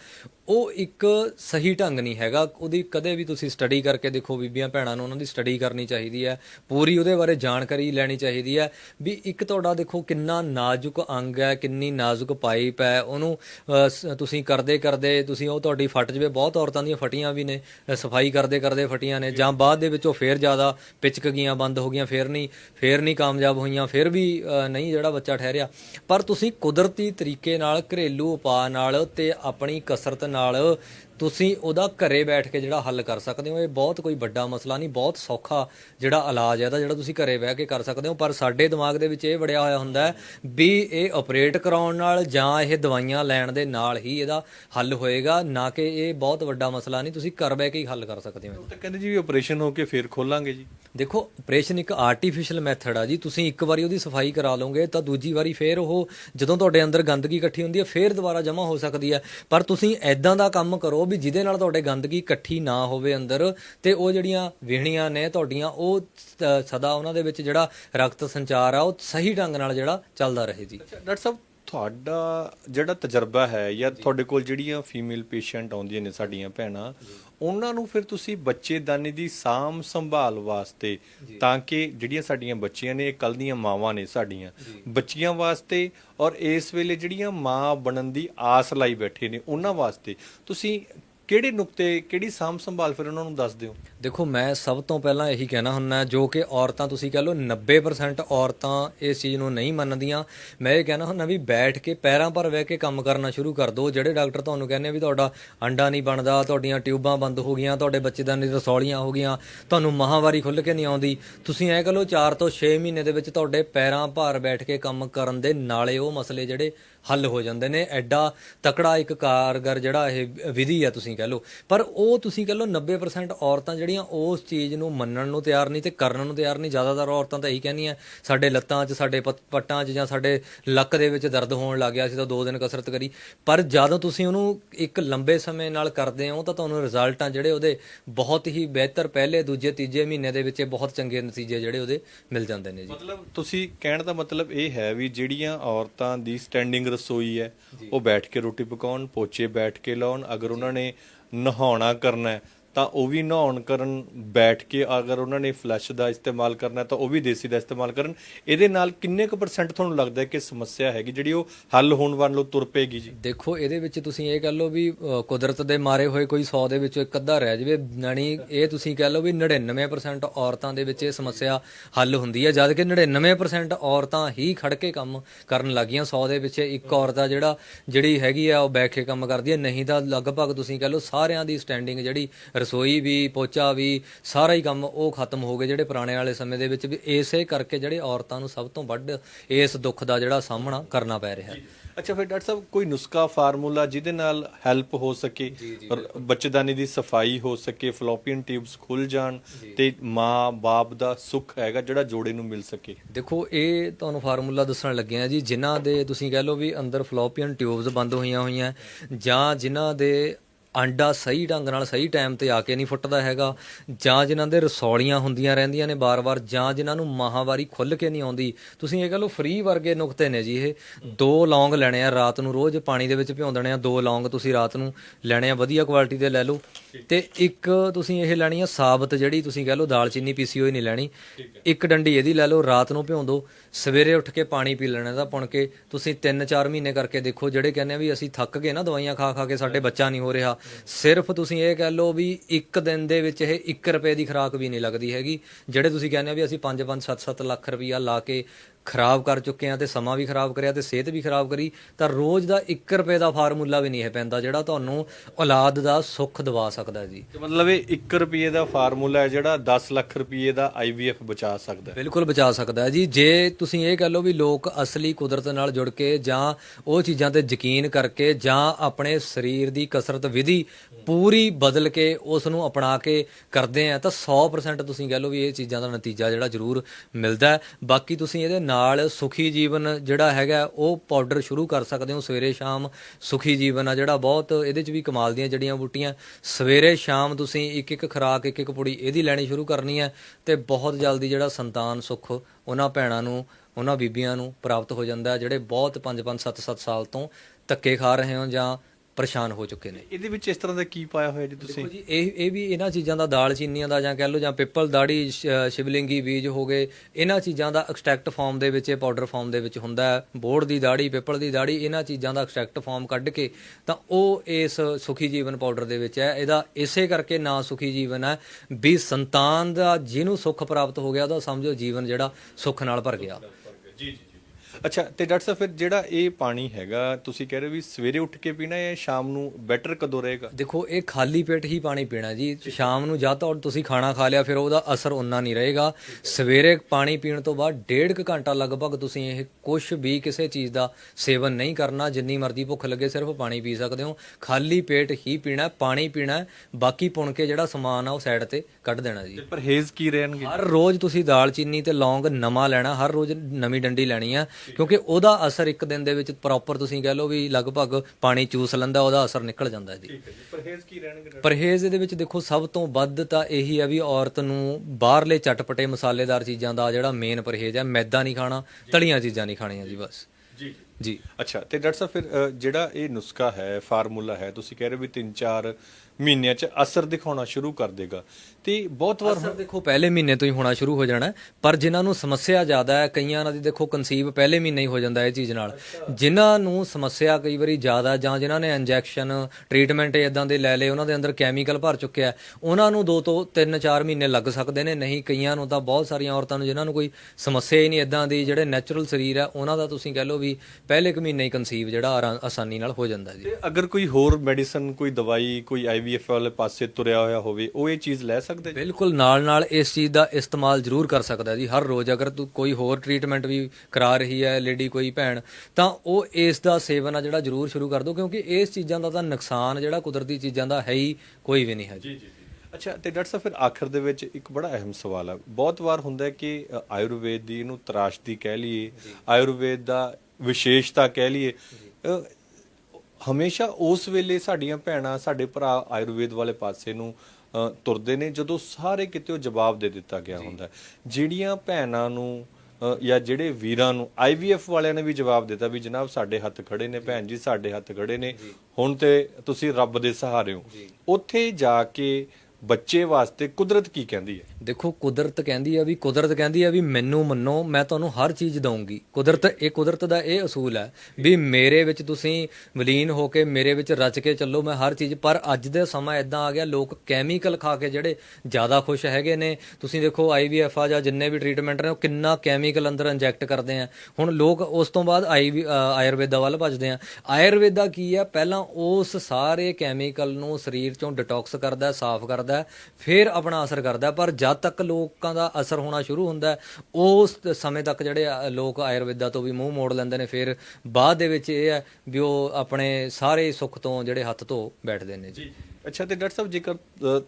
ਉਹ ਇੱਕ ਸਹੀ ਢੰਗ ਨਹੀਂ ਹੈਗਾ। ਉਹਦੀ ਕਦੇ ਵੀ ਤੁਸੀਂ ਸਟੱਡੀ ਕਰਕੇ ਦੇਖੋ ਬੀਬੀਆਂ ਭੈਣਾਂ ਨੂੰ ਉਹਨਾਂ ਦੀ ਸਟੱਡੀ ਕਰਨੀ ਚਾਹੀਦੀ ਹੈ। ਪੂਰੀ ਉਹਦੇ ਬਾਰੇ ਜਾਣਕਾਰੀ ਲੈਣੀ ਚਾਹੀਦੀ ਹੈ। ਵੀ ਇੱਕ ਤੁਹਾਡਾ ਦੇਖੋ ਕਿੰਨਾ ਨਾਜ਼ੁਕ ਅੰਗ ਹੈ, ਕਿੰਨੀ ਨਾਜ਼ੁਕ ਪਾਈਪ ਹੈ, ਉਹਨੂੰ ਤੁਸੀਂ ਕਰਦੇ ਕਰਦੇ ਤੁਸੀਂ ਉਹ ਤੁਹਾਡੀ ਫਟ ਜਵੇ, ਬਹੁਤ ਔਰਤਾਂ ਦੀਆਂ ਫਟੀਆਂ ਵੀ ਨੇ ਸਫ਼ਾਈ ਕਰਦੇ ਕਰਦੇ ਫਟੀਆਂ ਨੇ, ਜਾਂ ਬਾਅਦ ਦੇ ਵਿੱਚ ਉਹ ਫੇਰ ਜ਼ਿਆਦਾ ਪਿਚਕ ਗਈਆਂ ਬੰਦ ਹੋ ਗਈਆਂ, ਫੇਰ ਨਹੀਂ ਫੇਰ ਨਹੀਂ ਕਾਮਯਾਬ ਹੋਈਆਂ, ਫੇਰ ਵੀ ਨਹੀਂ ਜਿਹੜਾ ਬੱਚਾ ਠਹਿਰਿਆ। ਪਰ ਤੁਸੀਂ ਕੁਦਰਤੀ ਤਰੀਕੇ ਨਾਲ ਘਰੇਲੂ ਉਪਾਅ ਨਾਲ ਤੇ ਆਪਣੀ ਕਸਰਤ ਨਾਲ ਤੁਸੀਂ ਉਹਦਾ ਘਰੇ ਬੈਠ ਕੇ ਜਿਹੜਾ ਹੱਲ ਕਰ ਸਕਦੇ ਹੋ। ਇਹ ਬਹੁਤ ਕੋਈ ਵੱਡਾ ਮਸਲਾ ਨਹੀਂ, ਬਹੁਤ ਸੌਖਾ ਜਿਹੜਾ ਇਲਾਜ ਹੈ ਇਹਦਾ, ਜਿਹੜਾ ਤੁਸੀਂ ਘਰੇ ਬਹਿ ਕੇ ਕਰ ਸਕਦੇ ਹੋ। ਪਰ ਸਾਡੇ ਦਿਮਾਗ ਦੇ ਵਿੱਚ ਇਹ ਵੜਿਆ ਹੋਇਆ ਹੁੰਦਾ ਵੀ ਇਹ ਆਪਰੇਟ ਕਰਾਉਣ ਨਾਲ ਜਾਂ ਇਹ ਦਵਾਈਆਂ ਲੈਣ ਦੇ ਨਾਲ ਹੀ ਇਹਦਾ ਹੱਲ ਹੋਏਗਾ, ਨਾ ਕਿ ਇਹ ਬਹੁਤ ਵੱਡਾ ਮਸਲਾ ਨਹੀਂ, ਤੁਸੀਂ ਘਰ ਬਹਿ ਕੇ ਹੀ ਹੱਲ ਕਰ ਸਕਦੇ ਹੋ। ਤਾਂ ਕਹਿੰਦੇ ਜੀ ਵੀ ਆਪਰੇਸ਼ਨ ਹੋ ਕੇ ਫਿਰ ਖੋਲਾਂਗੇ ਜੀ। ਦੇਖੋ ਆਪਰੇਸ਼ਨ ਇੱਕ ਆਰਟੀਫੀਸ਼ੀਅਲ ਮੈਥਡ ਆ ਜੀ। ਤੁਸੀਂ ਇੱਕ ਵਾਰੀ ਉਹਦੀ ਸਫ਼ਾਈ ਕਰਾ ਲਓਗੇ, ਤਾਂ ਦੂਜੀ ਵਾਰੀ ਫੇਰ ਉਹ ਜਦੋਂ ਤੁਹਾਡੇ ਅੰਦਰ ਗੰਦਗੀ ਇਕੱਠੀ ਹੁੰਦੀ ਹੈ ਫੇਰ ਦੁਬਾਰਾ ਜਮ੍ਹਾਂ ਹੋ ਸਕਦੀ ਹੈ ਪਰ ਤੁਸੀਂ ਐਦਾਂ ਦਾ ਕੰਮ ਕਰੋ ਵੀ ਜਿਹਦੇ ਨਾਲ ਤੁਹਾਡੇ ਗੰਦਗੀ ਇਕੱਠੀ ਨਾ ਹੋਵੇ ਅੰਦਰ, ਤੇ ਉਹ ਜਿਹੜੀਆਂ ਵਿਹਣੀਆਂ ਨੇ ਤੁਹਾਡੀਆਂ, ਉਹ ਸਦਾ ਉਹਨਾਂ ਦੇ ਵਿੱਚ ਜਿਹੜਾ ਰਕਤ ਸੰਚਾਰ ਆ, ਉਹ ਸਹੀ ਢੰਗ ਨਾਲ ਜਿਹੜਾ ਚੱਲਦਾ ਰਹੇ ਜੀ। ਡਾਕਟਰ ਸਾਹਿਬ ਤੁਹਾਡਾ ਜਿਹੜਾ ਤਜਰਬਾ ਹੈ ਜਾਂ ਤੁਹਾਡੇ ਕੋਲ ਜਿਹੜੀਆਂ ਫੀਮੇਲ ਪੇਸ਼ੈਂਟ ਆਉਂਦੀਆਂ ਨੇ ਸਾਡੀਆਂ ਭੈਣਾਂ ਉਹਨਾਂ ਨੂੰ ਫਿਰ ਤੁਸੀਂ ਬੱਚੇਦਾਨੀ ਦੀ ਸਾਂਭ ਸੰਭਾਲ ਵਾਸਤੇ ਤਾਂ ਕਿ ਜਿਹੜੀਆਂ ਸਾਡੀਆਂ ਬੱਚੀਆਂ ਨੇ ਇਹ ਕੱਲ ਦੀਆਂ ਮਾਵਾਂ ਨੇ ਸਾਡੀਆਂ ਬੱਚੀਆਂ ਵਾਸਤੇ ਔਰ ਇਸ ਵੇਲੇ ਜਿਹੜੀਆਂ ਮਾਂ ਬਣਨ ਦੀ ਆਸ ਲਾਈ ਬੈਠੇ ਨੇ ਉਹਨਾਂ ਵਾਸਤੇ ਤੁਸੀਂ ਕਿਹੜੇ ਨੁਕਤੇ ਕਿਹੜੀ ਸਾਂਭ ਸੰਭਾਲ ਫਿਰ ਉਹਨਾਂ ਨੂੰ ਦੱਸ ਦਿਓ? ਦੇਖੋ, ਮੈਂ ਸਭ ਤੋਂ ਪਹਿਲਾਂ ਇਹੀ ਕਹਿਣਾ ਹੁੰਨਾ ਜੋ ਕਿ ਔਰਤਾਂ ਤੁਸੀਂ ਕਹ ਲਓ 90% ਔਰਤਾਂ ਇਸ ਚੀਜ਼ ਨੂੰ ਨਹੀਂ ਮੰਨਦੀਆਂ। ਮੈਂ ਇਹ ਕਹਿਣਾ ਹੁੰਨਾ ਵੀ ਬੈਠ ਕੇ ਪੈਰਾਂ ਪਰ ਬਹਿ ਕੇ ਕੰਮ ਕਰਨਾ ਸ਼ੁਰੂ ਕਰ ਦਿਓ। ਜਿਹੜੇ ਡਾਕਟਰ ਤੁਹਾਨੂੰ ਕਹਿੰਦੇ ਵੀ ਤੁਹਾਡਾ ਅੰਡਾ ਨਹੀਂ ਬਣਦਾ, ਤੁਹਾਡੀਆਂ ਟਿਊਬਾਂ ਬੰਦ ਹੋ ਗਈਆਂ, ਤੁਹਾਡੇ ਬੱਚੇਦਾਨੀ ਰਸੌਲੀਆਂ ਹੋ ਗਈਆਂ, ਤੁਹਾਨੂੰ ਮਾਹਵਾਰੀ ਖੁੱਲ ਕੇ ਨਹੀਂ ਆਉਂਦੀ। ਤੁਸੀਂ ਐ ਕਹ ਲਓ 4 ਤੋਂ 6 ਮਹੀਨੇ ਦੇ ਵਿੱਚ ਤੁਹਾਡੇ ਪੈਰਾਂ ਭਾਰ ਬੈਠ ਕੇ ਕੰਮ ਕਰਨ ਦੇ ਨਾਲੇ ਉਹ ਮਸਲੇ ਜਿਹੜੇ ਹੱਲ ਹੋ ਜਾਂਦੇ ਨੇ। ਐਡਾ ਤਕੜਾ ਇੱਕ ਕਾਰਗਰ ਜਿਹੜਾ ਇਹ ਵਿਧੀ ਆ ਤੁਸੀਂ ਕਹਿ ਲਓ। ਪਰ ਉਹ ਤੁਸੀਂ ਕਹਿ ਲਓ 90% ਔਰਤਾਂ ਜਿਹੜੀਆਂ ਉਸ ਚੀਜ਼ ਨੂੰ ਮੰਨਣ ਨੂੰ ਤਿਆਰ ਨਹੀਂ ਤੇ ਕਰਨ ਨੂੰ ਤਿਆਰ ਨਹੀਂ ਜ਼ਿਆਦਾਤਰ ਔਰਤਾਂ ਤਾਂ ਇਹੀ ਕਹਿੰਦੀਆਂ ਸਾਡੇ ਲੱਤਾਂ 'ਚ ਸਾਡੇ ਪੱਟ- 'ਚ ਜਾਂ ਸਾਡੇ ਲੱਕ ਦੇ ਵਿੱਚ ਦਰਦ ਹੋਣ ਲੱਗ ਗਿਆ ਸੀ ਤਾਂ ਦੋ ਦਿਨ ਕਸਰਤ ਕਰੀ। ਪਰ ਜਦੋਂ ਤੁਸੀਂ ਉਹਨੂੰ ਇੱਕ ਲੰਬੇ ਸਮੇਂ ਨਾਲ ਕਰਦੇ ਹੋ ਤਾਂ ਤੁਹਾਨੂੰ ਰਿਜ਼ਲਟਾਂ ਜਿਹੜੇ ਉਹਦੇ ਬਹੁਤ ਹੀ ਬਿਹਤਰ ਪਹਿਲੇ ਦੂਜੇ ਤੀਜੇ ਮਹੀਨੇ ਦੇ ਵਿੱਚ ਬਹੁਤ ਚੰਗੇ ਨਤੀਜੇ ਜਿਹੜੇ ਉਹਦੇ ਮਿਲ ਜਾਂਦੇ ਨੇ ਜੀ। ਮਤਲਬ ਤੁਸੀਂ ਕਹਿਣ ਦਾ ਮਤਲਬ ਇਹ ਹੈ ਵੀ ਜਿਹੜੀਆਂ ਔਰਤਾਂ ਦੀ ਸਟੈਂਡਿੰਗ ਰਸੋਈ ਹੈ ਉਹ ਬੈਠ ਕੇ ਰੋਟੀ ਪਕਾਉਣ ਪੋਚੇ ਬੈਠ ਕੇ ਲਾਉਣ ਅਗਰ ਉਹਨਾਂ ਨੇ ਨਹਾਉਣਾ ਕਰਨਾ ਹੈ ਤਾਂ ਉਹ ਵੀ ਨਹਾਉਣ ਕਰਨ ਬੈਠ ਕੇ ਅਗਰ ਉਹਨਾਂ ਨੇ ਫਲੈਸ਼ ਦਾ ਇਸਤੇਮਾਲ ਕਰਨਾ ਤਾਂ ਉਹ ਵੀ ਦੇਸੀ ਦਾ ਇਸਤੇਮਾਲ ਕਰਨ। ਇਹਦੇ ਨਾਲ ਕਿੰਨੇ ਕੁ ਪਰਸੈਂਟ ਤੁਹਾਨੂੰ ਲੱਗਦਾ ਹੈ ਕਿ ਸਮੱਸਿਆ ਹੈਗੀ ਜਿਹੜੀ ਉਹ ਹੱਲ ਹੋਣ ਵੱਲੋਂ ਤੁਰ ਪਏਗੀ ਜੀ? ਦੇਖੋ ਇਹਦੇ ਵਿੱਚ ਤੁਸੀਂ ਇਹ ਕਹਿ ਲਓ ਵੀ ਅ, ਕੁਦਰਤ ਦੇ ਮਾਰੇ ਹੋਏ ਕੋਈ 100 ਦੇ ਵਿੱਚੋਂ ਇੱਕ ਅੱਧਾ ਰਹਿ ਜਾਵੇ ਨਾਨੀ ਇਹ ਤੁਸੀਂ ਕਹਿ ਲਓ ਵੀ 99% ਔਰਤਾਂ ਦੇ ਵਿੱਚ ਇਹ ਸਮੱਸਿਆ ਹੱਲ ਹੁੰਦੀ ਹੈ ਜਦ ਕਿ 99% ਔਰਤਾਂ ਹੀ ਖੜ ਕੇ ਕੰਮ ਕਰਨ ਲੱਗੀਆਂ 100 ਦੇ ਵਿੱਚ ਇੱਕ ਔਰਤ ਆ ਜਿਹੜਾ ਜਿਹੜੀ ਹੈਗੀ ਆ ਉਹ ਬੈਠ ਕੇ ਕੰਮ ਕਰਦੀ ਹੈ ਨਹੀਂ ਤਾਂ ਲਗਭਗ ਤੁਸੀਂ ਕਹਿ ਲਓ ਸਾਰਿਆਂ ਦੀ ਸਟੈਂਡਿੰਗ ਜਿਹੜੀ ਰਸੋਈ ਵੀ ਪੋਚਾ ਵੀ ਸਾਰਾ ਹੀ ਕੰਮ ਉਹ ਖਤਮ ਹੋ ਗਏ ਜਿਹੜੇ ਪੁਰਾਣੇ ਵਾਲੇ ਸਮੇਂ ਦੇ ਵਿੱਚ ਵੀ ਇਸੇ ਕਰਕੇ ਜਿਹੜੇ ਔਰਤਾਂ ਨੂੰ ਸਭ ਤੋਂ ਵੱਧ ਇਸ ਦੁੱਖ ਦਾ ਜਿਹੜਾ ਸਾਹਮਣਾ ਕਰਨਾ ਪੈ ਰਿਹਾ। ਹੈ ਅੱਛਾ ਫਿਰ ਡਾਕਟਰ ਸਾਹਿਬ ਕੋਈ ਨੁਸਖਾ ਫਾਰਮੂਲਾ ਜਿਹਦੇ ਨਾਲ ਹੈਲਪ ਹੋ ਸਕੇ? ਬੱਚੇਦਾਨੀ ਦੀ ਸਫ਼ਾਈ ਹੋ ਸਕੇ ਫਲੋਪੀਅਨ ਟਿਊਬਸ ਖੁੱਲ ਜਾਣ ਤੇ ਮਾਂ ਬਾਪ ਦਾ ਸੁੱਖ ਹੈਗਾ ਜਿਹੜਾ ਜੋੜੇ ਨੂੰ ਮਿਲ ਸਕੇ? ਦੇਖੋ ਇਹ ਤੁਹਾਨੂੰ ਫਾਰਮੂਲਾ ਦੱਸਣ ਲੱਗੇ ਆ ਜੀ ਜਿਨ੍ਹਾਂ ਦੇ ਤੁਸੀਂ ਕਹਿ ਲਓ ਵੀ ਅੰਦਰ ਫਲੋਪੀਅਨ ਟਿਊਬਸ ਬੰਦ ਹੋਈਆਂ ਹੋਈਆਂ ਜਾਂ ਜਿਨ੍ਹਾਂ ਦੇ ਆਂਡਾ ਸਹੀ ਢੰਗ ਨਾਲ ਸਹੀ ਟਾਈਮ ਤੇ ਆ ਕੇ ਨਹੀਂ ਫੁੱਟਦਾ ਹੈਗਾ। ਜਾਂ ਜਿਨ੍ਹਾਂ ਦੇ ਰਸੌਲੀਆਂ ਹੁੰਦੀਆਂ ਰਹਿੰਦੀਆਂ ਨੇ ਬਾਰ-ਬਾਰ ਜਾਂ ਜਿਨ੍ਹਾਂ ਨੂੰ ਮਾਹਵਾਰੀ ਖੁੱਲ ਕੇ ਨਹੀਂ ਆਉਂਦੀ। ਤੁਸੀਂ ਇਹ ਕਹ ਲਓ ਫ੍ਰੀ ਵਰਗੇ ਨੁਕਤੇ ਨੇ ਜੀ ਇਹ। ਦੋ ਲੌਂਗ ਲੈਣੇ ਆ ਰਾਤ ਨੂੰ ਰੋਜ਼ ਪਾਣੀ ਦੇ ਵਿੱਚ ਭਿਉਂ ਦੇਣੇ ਆ ਦੋ ਲੌਂਗ ਤੁਸੀਂ ਰਾਤ ਨੂੰ ਲੈਣੇ ਆ ਵਧੀਆ ਕੁਆਲਿਟੀ ਦੇ ਲੈ ਲਓ। ਤੇ ਇੱਕ ਤੁਸੀਂ ਇਹ ਲੈਣੀ ਆ ਸਾਬਤ ਜਿਹੜੀ ਤੁਸੀਂ ਕਹਿ ਲਓ ਦਾਲਚੀਨੀ ਪੀਸੀ ਹੋਈ ਨਹੀਂ ਲੈਣੀ। ਇੱਕ ਡੰਡੀ ਇਹਦੀ ਲੈ ਲਓ ਰਾਤ ਨੂੰ ਭਿਉਂ ਦਿਓ ਸਵੇਰੇ ਉੱਠ ਕੇ ਪਾਣੀ ਪੀ ਲੈਣਾ ਦਾ ਪੁਣ ਕੇ ਤੁਸੀਂ 3-4 ਮਹੀਨੇ ਕਰਕੇ ਦੇਖੋ, ਜਿਹੜੇ ਕਹਿੰਦੇ ਆ ਵੀ ਅਸੀਂ ਥੱਕ ਗਏ ਨਾ, ਦਵਾਈਆਂ ਖਾ ਖਾ ਕੇ ਸਾਡੇ ਬੱਚਾ ਨਹੀਂ ਹੋ ਰਿਹਾ। ਸਿਰਫ ਤੁਸੀਂ ਇਹ ਕਹਿ ਲਓ ਵੀ ਇੱਕ ਦਿਨ ਦੇ ਵਿੱਚ ਇਹ 1 ਰੁਪਏ ਦੀ ਖੁਰਾਕ ਵੀ ਨਹੀਂ ਲੱਗਦੀ ਹੈਗੀ, ਜਿਹੜੇ ਤੁਸੀਂ ਕਹਿੰਦੇ ਆ ਵੀ ਅਸੀਂ 5-5 7-7 ਲੱਖ ਰੁਪਈਆ ਲਾ ਕੇ ਖਰਾਬ ਕਰ ਚੁੱਕੇ ਆ ਤੇ ਸਮਾਂ ਵੀ ਖਰਾਬ ਕਰਿਆ ਤੇ ਸਿਹਤ ਵੀ ਖਰਾਬ ਕਰੀ ਤਾਂ ਰੋਜ਼ ਦਾ 1 ਰੁਪਏ ਦਾ ਫਾਰਮੂਲਾ ਵੀ ਨਹੀਂ ਇਹ ਪੈਂਦਾ ਜਿਹੜਾ ਤੁਹਾਨੂੰ ਔਲਾਦ ਦਾ ਸੁੱਖ ਦਿਵਾ ਸਕਦਾ ਜੀ। ਤੇ ਮਤਲਬ ਇਹ 1 ਰੁਪਏ ਦਾ ਫਾਰਮੂਲਾ ਹੈ ਜਿਹੜਾ 10 ਲੱਖ ਰੁਪਏ ਦਾ ਆਈਵੀਐਫ ਬਚਾ ਸਕਦਾ ਹੈ। ਬਿਲਕੁਲ ਬਚਾ ਸਕਦਾ ਹੈ ਜੀ। ਜੇ ਤੁਸੀਂ ਇਹ ਕਹ ਲਓ ਵੀ ਲੋਕ ਅਸਲੀ ਕੁਦਰਤ ਨਾਲ ਜੁੜ ਕੇ ਜਾਂ ਉਹ ਚੀਜ਼ਾਂ ਤੇ ਯਕੀਨ ਕਰਕੇ ਜਾਂ ਆਪਣੇ ਸਰੀਰ ਦੀ ਕਸਰਤ ਵਿਧੀ ਪੂਰੀ ਬਦਲ ਕੇ ਉਸ ਨੂੰ ਅਪਣਾ ਕੇ ਕਰਦੇ ਆ ਤਾਂ 100% ਤੁਸੀਂ ਕਹ ਲਓ ਵੀ ਇਹ ਚੀਜ਼ਾਂ ਦਾ ਨਤੀਜਾ ਜਿਹੜਾ ਜ਼ਰੂਰ ਮਿਲਦਾ ਹੈ। ਬਾਕੀ ਤੁਸੀਂ ਇਹਦੇ ਨਾਲ ਨਾਲ ਸੁਖੀ ਜੀਵਨ ਜਿਹੜਾ ਹੈਗਾ, ਉਹ ਪਾਊਡਰ ਸ਼ੁਰੂ ਕਰ ਸਕਦੇ ਹੋ ਸਵੇਰੇ ਸ਼ਾਮ ਸੁਖੀ ਜੀਵਨ ਆ ਜਿਹੜਾ ਬਹੁਤ, ਇਹਦੇ ਚ ਵੀ ਕਮਾਲ ਦੀਆਂ ਜੜੀਆਂ ਬੂਟੀਆਂ। ਸਵੇਰੇ ਸ਼ਾਮ ਤੁਸੀਂ ਇੱਕ ਇੱਕ ਖੁਰਾਕ, ਇੱਕ ਇੱਕ ਪੁੜੀ ਇਹਦੀ ਲੈਣੀ ਸ਼ੁਰੂ ਕਰਨੀ ਹੈ ਤੇ ਬਹੁਤ ਜਲਦੀ ਜਿਹੜਾ ਸੰਤਾਨ ਸੁੱਖ ਉਹਨਾਂ ਭੈਣਾਂ ਨੂੰ, ਉਹਨਾਂ ਬੀਬੀਆਂ ਨੂੰ ਪ੍ਰਾਪਤ ਹੋ ਜਾਂਦਾ ਜਿਹੜੇ ਬਹੁਤ 5 5 7 7 ਸਾਲ ਤੋਂ ਧੱਕੇ ਖਾ ਰਹੇ ਹੋ ਜਾਂ ਪਰੇਸ਼ਾਨ ਹੋ ਚੁੱਕੇ ਨੇ। ਇਹਦੇ ਵਿੱਚ ਇਸ ਤਰ੍ਹਾਂ ਦਾ ਕੀ ਪਾਇਆ ਹੋਇਆ ਜੀ ਤੁਸੀਂ? ਦੇਖੋ ਜੀ ਇਹ ਇਹ ਵੀ ਇਹਨਾਂ ਚੀਜ਼ਾਂ ਦਾ ਦਾਲ ਚੀਨੀਆਂ ਦਾ ਜਾਂ ਕਹਿ ਲਓ ਜਾਂ ਪਿੱਪਲ ਦਾੜੀ ਸ਼- ਸ਼ਿਵਲਿੰਗੀ ਬੀਜ ਹੋ ਗਏ ਇਹਨਾਂ ਚੀਜ਼ਾਂ ਦਾ ਐਕਸਟ੍ਰੈਕਟ ਫਾਰਮ ਦੇ ਵਿੱਚ ਇਹ ਪਾਊਡਰ ਫਾਰਮ ਦੇ ਵਿੱਚ ਹੁੰਦਾ ਹੈ। ਬੋੜ ਦੀ ਦਾੜੀ ਪਿੱਪਲ ਦੀ ਦਾੜੀ ਇਹਨਾਂ ਚੀਜ਼ਾਂ ਦਾ ਐਕਸਟ੍ਰੈਕਟ ਫਾਰਮ ਕੱਢ ਕੇ ਤਾਂ ਉਹ ਇਸ ਸੁਖੀ ਜੀਵਨ ਪਾਊਡਰ ਦੇ ਵਿੱਚ ਹੈ। ਇਹਦਾ ਇਸੇ ਕਰਕੇ ਨਾਂ ਸੁਖੀ ਜੀਵਨ ਹੈ ਵੀ ਸੰਤਾਨ ਦਾ ਜਿਹਨੂੰ ਸੁੱਖ ਪ੍ਰਾਪਤ ਹੋ ਗਿਆ ਉਹਦਾ ਸਮਝੋ ਜੀਵਨ ਜਿਹੜਾ ਸੁੱਖ ਨਾਲ ਭਰ ਗਿਆ। ਜੀ ਜੀ। ਅੱਛਾ ਤੇ ਡਾਕਟਰ ਸਾਹਿਬ ਫਿਰ ਜਿਹੜਾ ਇਹ ਪਾਣੀ ਹੈਗਾ ਤੁਸੀਂ ਕਹਿ ਰਹੇ ਵੀ ਸਵੇਰੇ ਉੱਠ ਕੇ ਪੀਣਾ ਹੈ ਜਾਂ ਸ਼ਾਮ ਨੂੰ ਬੈਟਰ ਕਦੋਂ ਰਹੇਗਾ? ਦੇਖੋ ਇਹ ਖਾਲੀ ਪੇਟ ਹੀ ਪਾਣੀ ਪੀਣਾ ਜੀ। ਸ਼ਾਮ ਨੂੰ ਜਦ ਤੱਕ ਤੁਸੀਂ ਖਾਣਾ ਖਾ ਲਿਆ ਫਿਰ ਉਹਦਾ ਅਸਰ ਉਨਾ ਨਹੀਂ ਰਹੇਗਾ। ਸਵੇਰੇ ਪਾਣੀ ਪੀਣ ਤੋਂ ਬਾਅਦ ਡੇਢ ਕੁ ਘੰਟਾ ਲਗਭਗ ਤੁਸੀਂ ਇਹ ਕੁਝ ਵੀ ਕਿਸੇ ਚੀਜ਼ ਦਾ ਸੇਵਨ ਨਹੀਂ ਕਰਨਾ ਜਿੰਨੀ ਮਰਜ਼ੀ ਭੁੱਖ ਲੱਗੇ ਸਿਰਫ ਪਾਣੀ ਪੀ ਸਕਦੇ ਹੋ। ਖਾਲੀ ਪੇਟ ਹੀ ਪੀਣਾ ਪਾਣੀ ਪੀਣਾ ਬਾਕੀ ਪੁਣ ਕੇ ਜਿਹੜਾ ਸਮਾਨ ਆ ਉਹ ਸਾਈਡ ਤੇ ਕੱਢ ਦੇਣਾ ਜੀ। ਤੇ ਪਰਹੇਜ਼ ਕੀ ਰਹਿਣਗੇ? ਹਰ ਰੋਜ਼ ਤੁਸੀਂ ਦਾਲਚੀਨੀ ਤੇ ਲੌਂਗ ਨਵਾਂ ਲੈਣਾ ਹਰ ਰੋਜ਼ ਨਵੀਂ ਡੰਡੀ ਲੈਣੀ ਆ। ਕਿਉਂਕਿ ਉਹਦਾ ਅਸਰ ਇੱਕ ਦਿਨ ਦੇ ਵਿੱਚ ਪ੍ਰੋਪਰ ਤੁਸੀਂ ਕਹਿ ਲਓ ਵੀ ਲਗਭਗ ਪਾਣੀ ਚੂਸ ਲੈਂਦਾ ਉਹਦਾ ਅਸਰ ਨਿਕਲ ਜਾਂਦਾ ਹੈ ਹੈ ਜੀ। ਪਰਹੇਜ਼ ਕੀ ਰਹਿਣਗੇ ਪਰਹੇਜ਼ ਇਹਦੇ ਵਿੱਚ ਦੇਖੋ ਸਭ ਤੋਂ ਵੱਧ ਤਾਂ ਇਹੀ ਆ ਵੀ ਔਰਤ ਨੂੰ ਬਾਹਰਲੇ ਚਟਪਟੇ ਮਸਾਲੇਦਾਰ ਚੀਜ਼ਾਂ ਦਾ ਜਿਹੜਾ ਮੇਨ ਪਰਹੇਜ਼ ਹੈ ਮੈਦਾ ਨਹੀਂ ਖਾਣਾ ਤਲੀਆਂ ਚੀਜ਼ਾਂ ਨਹੀਂ ਖਾਣੀਆਂ ਜੀ ਬਸ। ਜੀ। ਅੱਛਾ ਤੇ ਡਾਕਟਰ ਸਾਹਿਬ ਫਿਰ ਅ, ਜਿਹੜਾ ਇਹ ਨੁਸਖਾ ਹੈ ਫਾਰਮੂਲਾ ਹੈ ਤੁਸੀਂ ਕਹਿ ਰਹੇ ਹੋ ਵੀ 3-4 ਮਹੀਨਿਆਂ 'ਚ ਅਸਰ ਦਿਖਾਉਣਾ ਸ਼ੁਰੂ ਕਰ ਦੇਗਾ। ਤੇ ਬਹੁਤ ਵਾਰ ਅਸਰ ਦੇਖੋ ਪਹਿਲੇ ਮਹੀਨੇ ਤੋਂ ਹੀ ਹੋਣਾ ਸ਼ੁਰੂ ਹੋ ਜਾਣਾ ਹੈ, ਪਰ ਜਿਨ੍ਹਾਂ ਨੂੰ ਸਮੱਸਿਆ ਜ਼ਿਆਦਾ ਹੈ ਕਈਆਂ ਨਾਲ ਦੀ ਦੇਖੋ ਕਨਸੀਵ ਪਹਿਲੇ ਮਹੀਨੇ ਹੀ ਹੋ ਜਾਂਦਾ ਇਹ ਚੀਜ਼ ਨਾਲ। ਜਿਨ੍ਹਾਂ ਨੂੰ ਸਮੱਸਿਆ ਕਈ ਵਾਰੀ ਜ਼ਿਆਦਾ ਜਾਂ ਜਿਨ੍ਹਾਂ ਨੇ ਇੰਜੈਕਸ਼ਨ ਟ੍ਰੀਟਮੈਂਟ ਇਦਾਂ ਦੇ ਲੈ ਲਏ ਉਹਨਾਂ ਦੇ ਅੰਦਰ ਕੈਮੀਕਲ ਭਰ ਚੁੱਕਿਆ ਹੈ, ਉਹਨਾਂ ਨੂੰ 2 ਤੋਂ 3-4 ਮਹੀਨੇ ਲੱਗ ਸਕਦੇ ਨੇ। ਨਹੀਂ ਕਈਆਂ ਨੂੰ ਤਾਂ ਬਹੁਤ ਸਾਰੀਆਂ ਔਰਤਾਂ ਨੂੰ ਜਿਨ੍ਹਾਂ ਨੂੰ ਕੋਈ ਸਮੱਸਿਆ ਹੀ ਨਹੀਂ ਇਦਾਂ ਦੀ ਜਿਹੜੇ ਨੈਚੁਰਲ ਸਰੀਰ ਹੈ ਉਹਨਾਂ ਦਾ ਤੁਸੀਂ ਕਹਿ ਲਓ ਵੀ ਪਹਿਲੇ ਕੁ ਮਹੀਨੇ ਹੀ ਕਨਸੀਵ ਜਿਹੜਾ ਆਰਾ- ਆਸਾਨੀ ਨਾਲ ਹੋ ਜਾਂਦਾ ਜੀ। ਤੇ ਅਗਰ ਕੋਈ ਹੋਰ ਮੈਡੀਸਨ ਕੋਈ ਦਵਾਈ ਕੋਈ ਆਈਵੀਐਫ ਵਾਲੇ ਪਾਸੇ ਤੁਰਿਆ ਹੋਇਆ ਹੋਵੇ ਉਹ ਇਹ ਚੀਜ਼ ਲੈ ਸਕਦਾ? ਜੀ ਬਿਲਕੁਲ ਨਾਲ ਨਾਲ ਇਸ ਚੀਜ਼ ਦਾ ਇਸਤੇਮਾਲ ਜ਼ਰੂਰ ਕਰ ਸਕਦਾ ਜੀ। ਹਰ ਰੋਜ਼ ਅਗਰ ਤੂੰ ਕੋਈ ਹੋਰ ਟ੍ਰੀਟਮੈਂਟ ਵੀ ਕਰਾ ਰਹੀ ਹੈ ਲੇਡੀ ਕੋਈ ਭੈਣ ਤਾਂ ਉਹ ਇਸ ਦਾ ਸੇਵਨ ਆ ਜਿਹੜਾ ਜ਼ਰੂਰ ਸ਼ੁਰੂ ਕਰ ਦੋ ਕਿਉਂਕਿ ਇਸ ਚੀਜ਼ਾਂ ਦਾ ਤਾਂ ਨੁਕਸਾਨ ਜਿਹੜਾ ਕੁਦਰਤੀ ਚੀਜ਼ਾਂ ਦਾ ਹੈ ਹੀ ਕੋਈ ਵੀ ਨਹੀਂ ਹੈ ਜੀ। ਜੀ ਅੱਛਾ ਤੇ ਡਾਕਟਰ ਸਾਹਿਬ ਫਿਰ ਆਖਰ ਦੇ ਵਿੱਚ ਇੱਕ ਬੜਾ ਅਹਿਮ ਸਵਾਲ ਹੈ ਬਹੁਤ ਵਾਰ ਹੁੰਦਾ ਹੈ ਕਿ ਅ, ਆਯੁਰਵੇਦ ਦੀ ਇਹਨੂੰ ਤਰਾਸ਼ਦੀ ਕਹਿ ਲਈਏ। ਆਯੁਰਵੇਦ ਦਾ ਵਿਸ਼ੇਸ਼ਤਾ ਕਹਿ ਲਈਏ ਅ, ਹਮੇਸ਼ਾ ਉਸ ਵੇਲੇ ਸਾਡੀਆਂ ਭੈਣਾਂ ਸਾਡੇ ਭਰਾ ਆਯੁਰਵੇਦ ਵਾਲੇ ਪਾਸੇ ਨੂੰ ਅ, ਤੁਰਦੇ ਨੇ ਜਦੋਂ ਸਾਰੇ ਕਿਤੇ ਉਹ ਜਵਾਬ ਦੇ ਦਿੱਤਾ ਗਿਆ ਹੁੰਦਾ। ਹੈ। ਜਿਹੜੀਆਂ ਭੈਣਾਂ ਨੂੰ ਅ, ਜਾਂ ਜਿਹੜੇ ਵੀਰਾਂ ਨੂੰ ਆਈਵੀਐਫ ਵਾਲਿਆਂ ਨੇ ਵੀ ਜਵਾਬ ਦਿੱਤਾ ਵੀ ਜਨਾਬ ਸਾਡੇ ਹੱਥ ਖੜੇ ਨੇ ਭੈਣ ਜੀ ਸਾਡੇ ਹੱਥ ਖੜੇ ਨੇ ਹੁਣ ਤੇ ਤੁਸੀਂ ਰੱਬ ਦੇ ਸਹਾਰੇ ਹੋ। ਉੱਥੇ ਜਾ ਕੇ ਬੱਚੇ ਵਾਸਤੇ ਕੁਦਰਤ ਕੀ ਕਹਿੰਦੀ ਹੈ? ਦੇਖੋ, ਕੁਦਰਤ ਕਹਿੰਦੀ ਆ ਵੀ, ਕੁਦਰਤ ਕਹਿੰਦੀ ਆ ਵੀ ਮੈਨੂੰ ਮੰਨੋ, ਮੈਂ ਤੁਹਾਨੂੰ ਹਰ ਚੀਜ਼ ਦਊਂਗੀ। ਕੁਦਰਤ, ਇਹ ਕੁਦਰਤ ਦਾ ਇਹ ਅਸੂਲ ਹੈ ਵੀ ਮੇਰੇ ਵਿੱਚ ਤੁਸੀਂ ਵਿਲੀਨ ਹੋ ਕੇ, ਮੇਰੇ ਵਿੱਚ ਰਚ ਕੇ ਚੱਲੋ, ਮੈਂ ਹਰ ਚੀਜ਼। ਪਰ ਅੱਜ ਦੇ ਸਮਾਂ ਇਦਾਂ ਆ ਗਿਆ, ਲੋਕ ਕੈਮੀਕਲ ਖਾ ਕੇ ਜਿਹੜੇ ਜ਼ਿਆਦਾ ਖੁਸ਼ ਹੈਗੇ ਨੇ, ਤੁਸੀਂ ਦੇਖੋ ਆਈਵੀਐਫ ਆ ਜਾਂ ਜਿੰਨੇ ਵੀ ਟ੍ਰੀਟਮੈਂਟ ਨੇ, ਉਹ ਕਿੰਨਾ ਕੈਮੀਕਲ ਅੰਦਰ ਇੰਜੈਕਟ ਕਰਦੇ ਆ। ਹੁਣ ਲੋਕ ਉਸ ਤੋਂ ਬਾਅਦ ਆਈ ਆਯੁਰਵੇਦਾ ਵੱਲ ਭੱਜਦੇ ਆ। ਆਯੁਰਵੇਦਾ ਕੀ ਆ? ਪਹਿਲਾਂ ਉਸ ਸਾਰੇ ਕੈਮੀਕਲ ਨੂੰ ਸਰੀਰ ਚੋਂ ਡਿਟੌਕਸ ਕਰਦਾ, ਸਾਫ਼ ਕਰਦਾ ਕਰਦਾ ਫਿਰ ਆਪਣਾ ਅਸਰ ਕਰਦਾ। ਪਰ ਜਦ ਤੱਕ ਲੋਕਾਂ ਦਾ ਅਸਰ ਹੋਣਾ ਸ਼ੁਰੂ ਹੁੰਦਾ ਉਸ ਸਮੇਂ ਤੱਕ ਜਿਹੜੇ ਲੋਕ ਆਯੁਰਵੇਦਾ ਤੋਂ ਵੀ ਮੂੰਹ ਮੋੜ ਲੈਂਦੇ ਨੇ ਫਿਰ ਬਾਅਦ ਦੇ ਵਿੱਚ ਇਹ ਹੈ ਵੀ ਉਹ ਆਪਣੇ ਸਾਰੇ ਸੁੱਖ ਤੋਂ ਜਿਹੜੇ ਹੱਥ ਧੋ ਬੈਠਦੇ ਨੇ ਜੀ। ਅੱਛਾ ਤੇ ਡਾਕਟਰ ਸਾਹਿਬ ਜੇਕਰ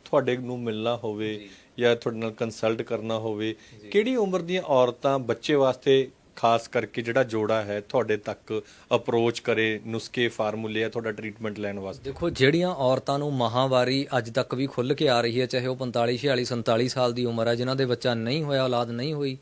ਤੁਹਾਡੇ ਨੂੰ ਮਿਲਣਾ ਹੋਵੇ ਜਾਂ। ਤੁਹਾਡੇ ਨਾਲ ਕੰਸਲਟ ਕਰਨਾ ਹੋਵੇ ਕਿਹੜੀ ਉਮਰ ਦੀਆਂ ਔਰਤਾਂ ਬੱਚੇ ਵਾਸਤੇ ਖਾਸ ਕਰਕੇ ਜਿਹੜਾ ਜੋੜਾ ਹੈ ਤੁਹਾਡੇ ਤੱਕ ਅਪਰੋਚ ਕਰੇ ਨੁਸਖੇ ਫਾਰਮੂਲੇ ਆ ਤੁਹਾਡਾ ਟ੍ਰੀਟਮੈਂਟ ਲੈਣ ਵਾਸਤੇ? ਦੇਖੋ ਜਿਹੜੀਆਂ ਔਰਤਾਂ ਨੂੰ ਮਹਾਵਾਰੀ ਅੱਜ ਤੱਕ ਵੀ ਖੁੱਲ ਕੇ ਆ ਰਹੀ ਹੈ ਚਾਹੇ ਉਹ 45 46 47 ਸਾਲ ਦੀ ਉਮਰ ਹੈ ਜਿਨ੍ਹਾਂ ਦੇ ਬੱਚਾ ਨਹੀਂ ਹੋਇਆ ਔਲਾਦ ਨਹੀਂ ਹੋਈ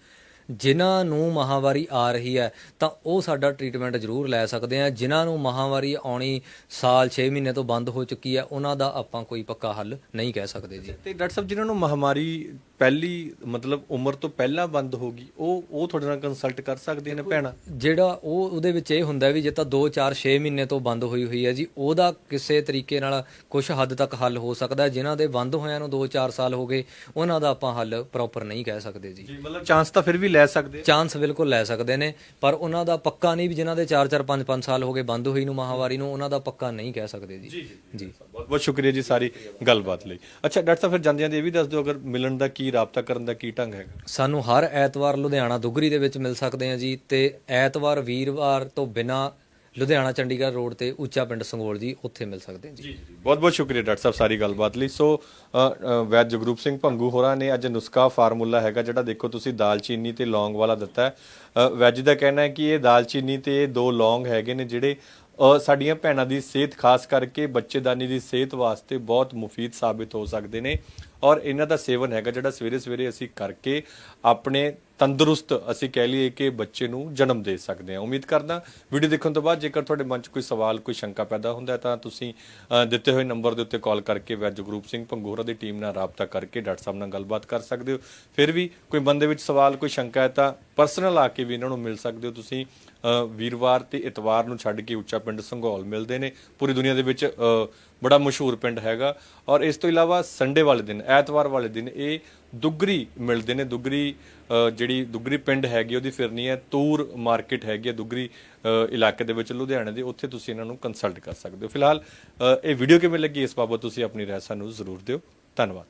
ਜਿਨ੍ਹਾਂ ਨੂੰ ਮਹਾਵਾਰੀ ਆ ਰਹੀ ਹੈ ਤਾਂ ਉਹ ਸਾਡਾ ਟ੍ਰੀਟਮੈਂਟ ਜ਼ਰੂਰ ਲੈ ਸਕਦੇ ਆ ਜਿਨ੍ਹਾਂ ਨੂੰ ਮਹਾਵਾਰੀ ਆਉਣੀ ਸਾਲ 6 ਮਹੀਨੇ ਤੋਂ ਬੰਦ ਹੋ ਚੁੱਕੀ ਹੈ ਉਹਨਾਂ ਦਾ ਆਪਾਂ ਕੋਈ ਪੱਕਾ ਹੱਲ ਨਹੀਂ ਕਹਿ ਸਕਦੇ ਜੀ। ਤੇ ਡਾਕਟਰ ਸਾਹਿਬ ਜਿਨ੍ਹਾਂ ਨੂੰ ਮਹਾਮਾਰੀ ਪਹਿਲੀ ਮਤਲਬ ਉਮਰ ਤੋਂ ਪਹਿਲਾਂ ਬੰਦ ਹੋ ਗਈ ਉਹ ਉਹ ਤੁਹਾਡੇ ਨਾਲ ਕੰਸਲਟ ਕਰ ਸਕਦੇ ਨੇ ਭੈਣਾ? ਜਿਹੜਾ ਉਹ ਉਹਦੇ ਵਿੱਚ ਇਹ ਹੁੰਦਾ ਵੀ ਜੇ ਤਾਂ 2 4 6 ਮਹੀਨੇ ਤੋਂ ਬੰਦ ਹੋਈ ਹੋਈ ਹੈ ਜੀ ਉਹਦਾ ਕਿਸੇ ਤਰੀਕੇ ਨਾਲ ਕੁਝ ਹੱਦ ਤੱਕ ਹੱਲ ਹੋ ਸਕਦਾ। ਜਿਨ੍ਹਾਂ ਦੇ ਬੰਦ ਹੋਇਆਂ ਨੂੰ 2 4 ਸਾਲ ਹੋ ਗਏ ਉਹਨਾਂ ਦਾ ਆਪਾਂ ਹੱਲ ਪ੍ਰੋਪਰ ਨਹੀਂ ਕਹਿ ਸਕਦੇ ਜੀ। ਜੀ ਮਤਲਬ ਚਾਂਸ ਤਾਂ ਫਿਰ ਵੀ ਲੈ ਸਕਦੇ। ਚਾਂਸ ਬਿਲਕੁਲ ਲੈ ਸਕਦੇ ਨੇ ਪਰ ਉਹਨਾਂ ਦਾ ਪੱਕਾ ਨਹੀਂ ਵੀ ਜਿਨ੍ਹਾਂ ਦੇ 4 4 5 5 ਸਾਲ ਹੋ ਗਏ ਬੰਦ ਹੋਈ ਨੂੰ ਮਹਾਵਾਰੀ ਨੂੰ ਉਹਨਾਂ ਦਾ ਪੱਕਾ ਨਹੀਂ ਕਹਿ ਸਕਦੇ ਜੀ। ਜੀ ਬਹੁਤ ਬਹੁਤ ਸ਼ੁਕਰੀਆ ਜੀ ਸਾਰੀ ਗੱਲਬਾਤ ਲਈ। ਅੱਛਾ ਡਾਕਟਰ ਸਾਹਿਬ ਫਿਰ ਜਾਂਦਿਆਂ ਦੇ ਇਹ ਵੀ ਦੱਸ ਦਿਓ ਅਗਰ ਮਿਲਣ ਦਾ ਕੀ ਰਾਬਤਾ ਕਰਨ ਦਾ ਕੀ ਢੰਗ ਹੈਗਾ? ਸਾਨੂੰ ਹਰ ਐਤਵਾਰ ਲੁਧਿਆਣਾ ਦੁੱਗਰੀ ਦੇ ਵਿੱਚ ਮਿਲ ਸਕਦੇ ਆ ਜੀ ਤੇ ਐਤਵਾਰ ਵੀਰਵਾਰ ਤੋਂ ਬਿਨਾ ਲੁਧਿਆਣਾ ਚੰਡੀਗੜ੍ਹ ਰੋਡ ਤੇ ਉੱਚਾ ਪਿੰਡ ਸੰਗੋਲ ਜੀ ਉੱਥੇ ਮਿਲ ਸਕਦੇ ਆ ਜੀ। ਬਹੁਤ ਬਹੁਤ ਸ਼ੁਕਰੀਆ ਡਾਕਟਰ ਸਾਹਿਬ ਸਾਰੀ ਗੱਲਬਾਤ ਲਈ। ਸੋ ਵੈਦ ਜਗਰੂਪ ਸਿੰਘ ਭੰਗੂ ਹੋਰਾਂ ਨੇ ਅੱਜ ਨੁਸਖਾ ਫਾਰਮੂਲਾ ਹੈਗਾ ਜਿਹੜਾ ਦੇਖੋ ਤੁਸੀਂ ਦਾਲਚੀਨੀ ਤੇ ਲੌਂਗ ਵਾਲਾ ਦਿੱਤਾ ਹੈ। ਵੈਜ ਦਾ ਕਹਿਣਾ ਹੈ ਕਿ ਇਹ ਦਾਲਚੀਨੀ ਤੇ ਇਹ ਦੋ ਲੌਂਗ ਹੈਗੇ ਨੇ ਜਿਹੜੇ ਸਾਡੀਆਂ ਭੈਣਾਂ ਦੀ ਸਿਹਤ, ਖਾਸ ਕਰਕੇ ਬੱਚੇਦਾਨੀ ਦੀ ਸਿਹਤ ਵਾਸਤੇ ਬਹੁਤ ਮੁਫੀਦ ਸਾਬਿਤ ਹੋ ਸਕਦੇ ਨੇ ਔਰ ਇਹਨਾਂ ਦਾ ਸੇਵਨ ਹੈਗਾ ਜਿਹੜਾ ਸਵੇਰੇ ਸਵੇਰੇ ਅਸੀਂ ਕਰਕੇ ਆਪਣੇ ਤੰਦਰੁਸਤ, ਅਸੀਂ ਕਹਿ ਲਈਏ ਕਿ ਬੱਚੇ ਨੂੰ ਜਨਮ ਦੇ ਸਕਦੇ ਹਾਂ। ਉਮੀਦ ਕਰਦਾ ਵੀਡੀਓ ਦੇਖਣ ਤੋਂ ਬਾਅਦ ਜੇਕਰ ਤੁਹਾਡੇ ਮਨ 'ਚ ਕੋਈ ਸਵਾਲ, ਕੋਈ ਸ਼ੰਕਾ ਪੈਦਾ ਹੁੰਦਾ ਹੈ ਤਾਂ ਤੁਸੀਂ ਦਿੱਤੇ ਹੋਏ ਨੰਬਰ ਦੇ ਉੱਤੇ ਕਾਲ ਕਰਕੇ ਵੈਜ ਗਰੂਪ ਸਿੰਘ ਭੰਗੂਰਾ ਦੀ ਟੀਮ ਨਾਲ ਰਾਬਤਾ ਕਰਕੇ ਡਾਕਟਰ ਸਾਹਿਬ ਨਾਲ ਗੱਲਬਾਤ ਕਰ ਸਕਦੇ ਹੋ। ਫਿਰ ਵੀ ਕੋਈ ਮਨ ਦੇ ਵਿੱਚ ਸਵਾਲ, ਕੋਈ ਸ਼ੰਕਾ ਹੈ ਤਾਂ ਪਰਸਨਲ ਆ ਕੇ ਵੀ ਇਹਨਾਂ ਨੂੰ ਮਿਲ ਸਕਦੇ ਹੋ। ਤੁਸੀਂ ਵੀਰਵਾਰ ਤੇ ਇਤਵਾਰ ਨੂੰ ਛੱਡ ਕੇ ਉੱਚਾ ਪਿੰਡ ਸੰਘੌਲ ਮਿਲਦੇ ਨੇ। ਪੂਰੀ ਦੁਨੀਆ ਦੇ ਵਿੱਚ ਬੜਾ ਮਸ਼ਹੂਰ ਪਿੰਡ ਹੈਗਾ। ਔਰ ਇਸ ਤੋਂ ਇਲਾਵਾ ਸੰਡੇ ਵਾਲੇ ਦਿਨ, ਐਤਵਾਰ ਵਾਲੇ ਦਿਨ ਇਹ ਦੁੱਗਰੀ ਮਿਲਦੇ ਨੇ। ਦੁੱਗਰੀ ਜਿਹੜੀ ਦੁੱਗਰੀ ਪਿੰਡ ਹੈਗੀ ਉਹਦੀ ਫਿਰਨੀ ਹੈ ਤੂਰ ਮਾਰਕੀਟ ਹੈਗੀ ਹੈ ਦੁੱਗਰੀ ਇਲਾਕੇ ਦੇ ਵਿੱਚ, ਲੁਧਿਆਣੇ ਦੇ। ਉੱਥੇ ਤੁਸੀਂ ਇਹਨਾਂ ਨੂੰ ਕੰਸਲਟ ਕਰ ਸਕਦੇ ਹੋ। ਫਿਲਹਾਲ ਇਹ ਵੀਡੀਓ ਕਿਵੇਂ ਲੱਗੀ, ਇਸ ਬਾਬਤ ਤੁਸੀਂ ਆਪਣੀ ਰਾਏ ਸਾਨੂੰ ਜ਼ਰੂਰ ਦਿਓ। ਧੰਨਵਾਦ।